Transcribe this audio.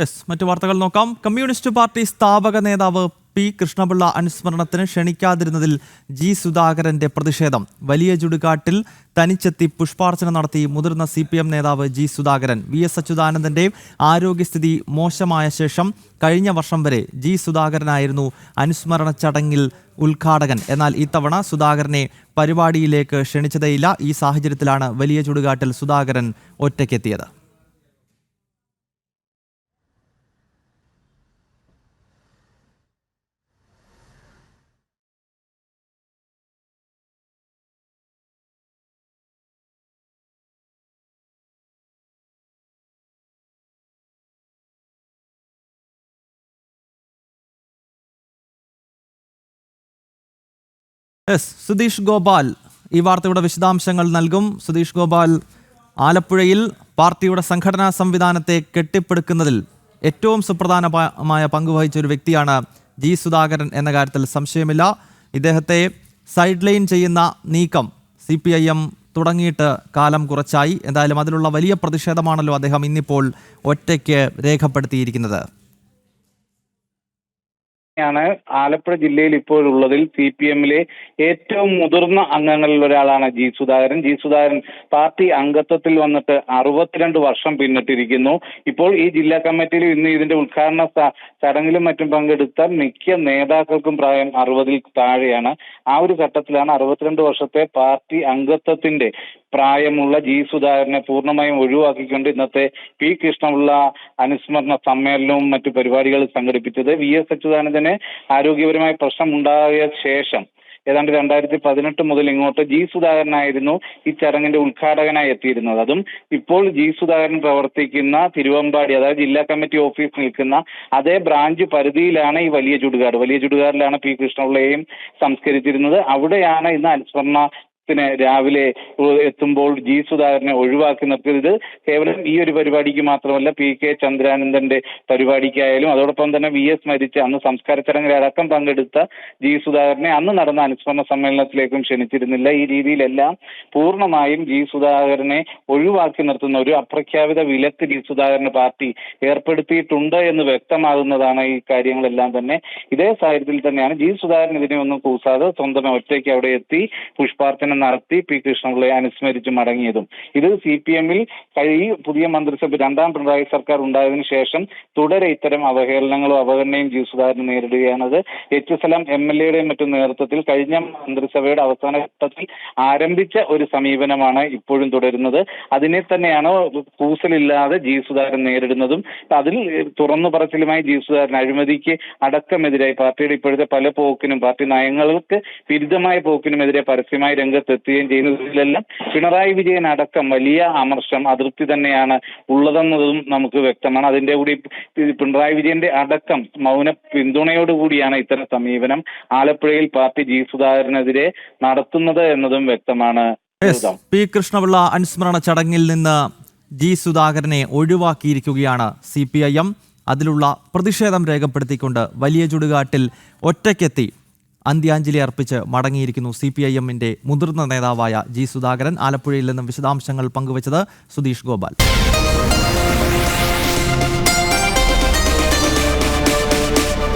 Yes മറ്റു വാർത്തകൾ നോക്കാം. കമ്മ്യൂണിസ്റ്റ് പാർട്ടി സ്ഥാപക നേതാവ് പി. കൃഷ്ണപിള്ള അനുസ്മരണത്തിന് ക്ഷണിക്കാതിരുന്നതിൽ ജി. സുധാകരന്റെ പ്രതിഷേധം. വലിയ ചുടുകാട്ടിൽ തനിച്ചെത്തി പുഷ്പാർച്ചന നടത്തി മുതിർന്ന സി പി എം നേതാവ് ജി. സുധാകരൻ. വി. എസ്. അച്യുതാനന്ദന്റെ ആരോഗ്യസ്ഥിതി മോശമായ ശേഷം കഴിഞ്ഞ വർഷം വരെ ജി. സുധാകരനായിരുന്നു അനുസ്മരണ ചടങ്ങിൽ ഉദ്ഘാടകൻ. എന്നാൽ ഇത്തവണ സുധാകരനെ പരിപാടിയിലേക്ക് ക്ഷണിച്ചതേയില്ല. ഈ സാഹചര്യത്തിലാണ് വലിയ ചുടുകാട്ടിൽ സുധാകരൻ ഒറ്റയ്ക്കെത്തിയത്. എസ് സുധീഷ് ഗോപാൽ ഈ വാർത്തയുടെ വിശദാംശങ്ങൾ നൽകും. സുധീഷ് ഗോപാൽ ആലപ്പുഴയിൽ പാർട്ടിയുടെ സംഘടനാ സംവിധാനത്തെ കെട്ടിപ്പടുക്കുന്നതിൽ ഏറ്റവും സുപ്രധാനമായ പങ്ക് വഹിച്ച ഒരു വ്യക്തിയാണ് ജി സുധാകരൻ എന്ന കാര്യത്തിൽ സംശയമില്ല. ഇദ്ദേഹത്തെ സൈഡ് ലൈൻ ചെയ്യുന്ന നീക്കം സി പി ഐ എം തുടങ്ങിയിട്ട് കാലം കുറച്ചായി. എന്തായാലും അതിലുള്ള വലിയ പ്രതിഷേധമാണല്ലോ അദ്ദേഹം ഇന്നിപ്പോൾ ഒറ്റയ്ക്ക് രേഖപ്പെടുത്തിയിരിക്കുന്നത്. ാണ് ആലപ്പുഴ ജില്ലയിൽ ഇപ്പോഴുള്ളതിൽ സി പി എമ്മിലെ ഏറ്റവും മുതിർന്ന അംഗങ്ങളിൽ ഒരാളാണ് G Sudhakaran. G Sudhakaran party അംഗത്വത്തിൽ വന്നിട്ട് അറുപത്തിരണ്ട് വർഷം പിന്നിട്ടിരിക്കുന്നു. ഇപ്പോൾ ഈ ജില്ലാ കമ്മിറ്റിയിൽ ഇന്ന് ഇതിന്റെ ഉദ്ഘാടന ചടങ്ങിലും മറ്റും പങ്കെടുത്ത മിക്ക നേതാക്കൾക്കും പ്രായം അറുപതിൽ താഴെയാണ്. ആ ഒരു ഘട്ടത്തിലാണ് അറുപത്തിരണ്ട് വർഷത്തെ പാർട്ടി അംഗത്വത്തിന്റെ പ്രായമുള്ള ജി സുധാകരനെ പൂർണമായും ഒഴിവാക്കിക്കൊണ്ട് ഇന്നത്തെ പി കൃഷ്ണപിള്ള അനുസ്മരണ സമ്മേളനവും മറ്റു പരിപാടികളും സംഘടിപ്പിച്ചത് വി എസ് അച്യുതാനന്ദന് ആരോഗ്യപരമായ പ്രശ്നം ഉണ്ടായ ശേഷം. ഏതാണ്ട് രണ്ടായിരത്തി പതിനെട്ട് മുതൽ ഇങ്ങോട്ട് ജി സുധാകരനായിരുന്നു ഈ ചടങ്ങിന്റെ ഉദ്ഘാടകനായി എത്തിയിരുന്നത്. അതും ഇപ്പോൾ ജി സുധാകരൻ പ്രവർത്തിക്കുന്ന തിരുവമ്പാടി അതായത് ജില്ലാ കമ്മിറ്റി ഓഫീസ് നിൽക്കുന്ന അതേ ബ്രാഞ്ച് പരിധിയിലാണ് ഈ വലിയ ചുടുകാട്. വലിയ ചുടുകാടിലാണ് പി കൃഷ്ണപിള്ളയെയും സംസ്കരിച്ചിരുന്നത്. അവിടെയാണ് ഇന്ന് അനുസ്മരണ ത്തിന് രാവിലെ എത്തുമ്പോൾ ജി സുധാകരനെ ഒഴിവാക്കി നിർത്തിയത്. കേവലം ഈ ഒരു പരിപാടിക്ക് മാത്രമല്ല പി കെ ചന്ദ്രാനന്ദന്റെ പരിപാടിക്കായാലും അതോടൊപ്പം തന്നെ വി എസ് മരിച്ച അന്ന് സംസ്കാര ചടങ്ങിൽ അടക്കം പങ്കെടുത്ത ജി സുധാകരനെ അന്ന് നടന്ന അനുസ്മരണ സമ്മേളനത്തിലേക്കും ക്ഷണിച്ചിരുന്നില്ല. ഈ രീതിയിലെല്ലാം പൂർണമായും ജി സുധാകരനെ ഒഴിവാക്കി നിർത്തുന്ന ഒരു അപ്രഖ്യാപിത വിലക്ക് ജി സുധാകരന് പാർട്ടി ഏർപ്പെടുത്തിയിട്ടുണ്ട് എന്ന് വ്യക്തമാകുന്നതാണ് ഈ കാര്യങ്ങളെല്ലാം തന്നെ. ഇതേ സാഹചര്യത്തിൽ തന്നെയാണ് ജി സുധാകരൻ ഇതിനെ ഒന്നും കൂസാതെ സ്വന്തം ഒറ്റയ്ക്ക് അവിടെ എത്തി പുഷ്പാർച്ചന നടത്തി പി കൃഷ്ണപിള്ളയെ അനുസ്മരിച്ച് മടങ്ങിയതും. ഇത് സി പി എമ്മിൽ ഈ പുതിയ മന്ത്രിസഭ രണ്ടാം പിണറായി സർക്കാർ ഉണ്ടായതിനു ശേഷം തുടരെ ഇത്തരം അവഹേളനങ്ങളും അവഗണനയും ജി സുധാകരൻ നേരിടുകയാണത്. എച്ച് എസ് എല്ലാം എം എൽ എയുടെയും മറ്റും നേതൃത്വത്തിൽ കഴിഞ്ഞ മന്ത്രിസഭയുടെ അവസാന ഘട്ടത്തിൽ ആരംഭിച്ച ഒരു സമീപനമാണ് ഇപ്പോഴും തുടരുന്നത്. അതിനെ തന്നെയാണ് കൂസലില്ലാതെ ജി സുധാകരൻ നേരിടുന്നതും അതിൽ തുറന്നു പറച്ചിലുമായി ജി സുധാകരൻ അഴിമതിക്ക് അടക്കമെതിരായി പാർട്ടിയുടെ ഇപ്പോഴത്തെ പല പോക്കിനും പാർട്ടി നയങ്ങൾക്ക് വിരുദ്ധമായ പോക്കിനുമെതിരെ പരസ്യമായി രംഗത്തെത്തുകയും ചെയ്യുന്നതിലെല്ലാം പിണറായി വിജയൻ അടക്കം വലിയ അമർഷം അതൃപ്തി തന്നെയാണ് ഉള്ളതെന്നതും നമുക്ക് വ്യക്തമാണ്. അതിന്റെ കൂടി പിണറായി വിജയന്റെ അടക്കം മൗന പിന്തുണയോടുകൂടിയാണ് ഇത്തരം സമീപനം ആലപ്പുഴയിൽ പാർട്ടി ജി സുധാകരനെതിരെ നടത്തുന്നത് എന്നതും വ്യക്തമാണ്. പി കൃഷ്ണപിള്ള അനുസ്മരണ ചടങ്ങിൽ നിന്ന് ജി സുധാകരനെ ഒഴിവാക്കിയിരിക്കുകയാണ് സി പി ഐ എം. അതിലുള്ള പ്രതിഷേധം രേഖപ്പെടുത്തിക്കൊണ്ട് വലിയ ചുടുകാട്ടിൽ ഒറ്റയ്ക്കെത്തി. അന്ത്യാഞ്ജലി അർപ്പിച്ച് മടങ്ങിയിരിക്കുന്നു സി പി ഐ എമ്മിന്റെ മുതിർന്ന നേതാവായ ജി സുധാകരൻ. ആലപ്പുഴയിൽ നിന്നും വിശദാംശങ്ങൾ പങ്കുവച്ചത് സുധീഷ് ഗോപാൽ.